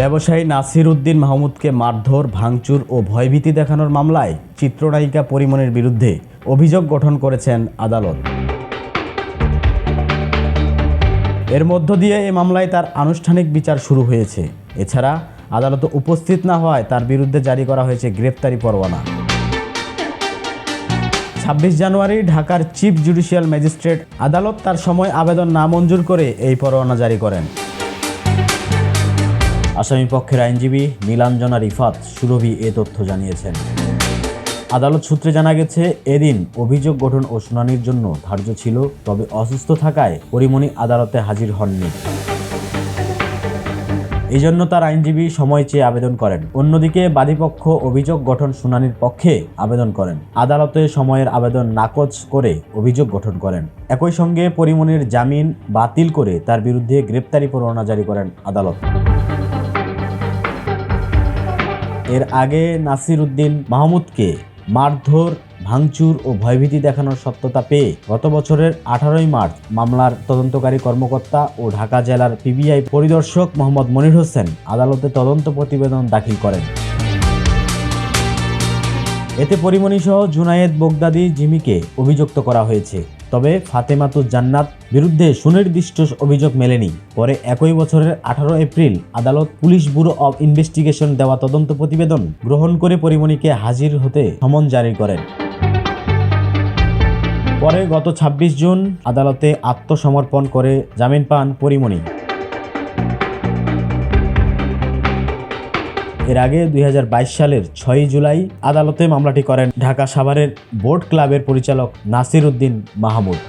ব্যবসায়ী নাসির উদ্দিন মাহমুদকে মারধর, ভাঙচুর ও ভয়ভীতি দেখানোর মামলায় চিত্রনায়িকা পরিমণের বিরুদ্ধে অভিযোগ গঠন করেছেন আদালত। এর মধ্য দিয়ে এ মামলায় তার আনুষ্ঠানিক বিচার শুরু হয়েছে। এছাড়া আদালতে উপস্থিত না হওয়ায় তার বিরুদ্ধে জারি করা হয়েছে গ্রেপ্তারি পরোয়ানা। ছাব্বিশ জানুয়ারি ঢাকার চিফ জুডিশিয়াল ম্যাজিস্ট্রেট আদালত তার সময় আবেদন নামঞ্জুর করে এই পরোয়ানা জারি করেন। আসামি পক্ষের আইনজীবী নীলাঞ্জনা রিফাত সুরভি এ তথ্য জানিয়েছেন। আদালত সূত্রে জানা গেছে, এদিন অভিযোগ গঠন ও শুনানির জন্য ধার্য ছিল, তবে অসুস্থ থাকায় পরিমণি আদালতে হাজির হননি। এই জন্য তার আইনজীবী সময় চেয়ে আবেদন করেন। অন্যদিকে বাদীপক্ষ অভিযোগ গঠন শুনানির পক্ষে আবেদন করেন। আদালতে সময়ের আবেদন নাকচ করে অভিযোগ গঠন করেন। একই সঙ্গে পরিমণির জামিন বাতিল করে তার বিরুদ্ধে গ্রেপ্তারি পরোয়ানা জারি করেন আদালত। এর আগে নাসির উদ্দিন মাহমুদকে মারধর, ভাঙচুর ও ভয়ভীতি দেখানোর সত্যতা পেয়ে গত বছরের আঠারোই মার্চ মামলার তদন্তকারী কর্মকর্তা ও ঢাকা জেলার পিবিআই পরিদর্শক মোহাম্মদ মনির হোসেন আদালতে তদন্ত প্রতিবেদন দাখিল করেন। এতে পরিমণি সহ জুনায়েদ, বোগদাদি, জিমিকে অভিযুক্ত করা হয়েছে। তবে ফাতেমাতু জান্নাত বিরুদ্ধে সুনির্দিষ্ট অভিযোগ মেলেনি। পরে একই বছরের আঠারো এপ্রিল আদালত পুলিশ ব্যুরো অব ইনভেস্টিগেশন দেওয়া তদন্ত প্রতিবেদন গ্রহণ করে পরিমণিকে হাজির হতে সমন জারি করেন। পরে গত ২৬ জুন আদালতে আত্মসমর্পণ করে জামিন পান পরিমণি। এর আগে দুই হাজার বাইশ সালের ছয়ই জুলাই আদালতে মামলাটি করেন ঢাকা সাভারের বোর্ড ক্লাবের পরিচালক নাসির উদ্দিন মাহমুদ।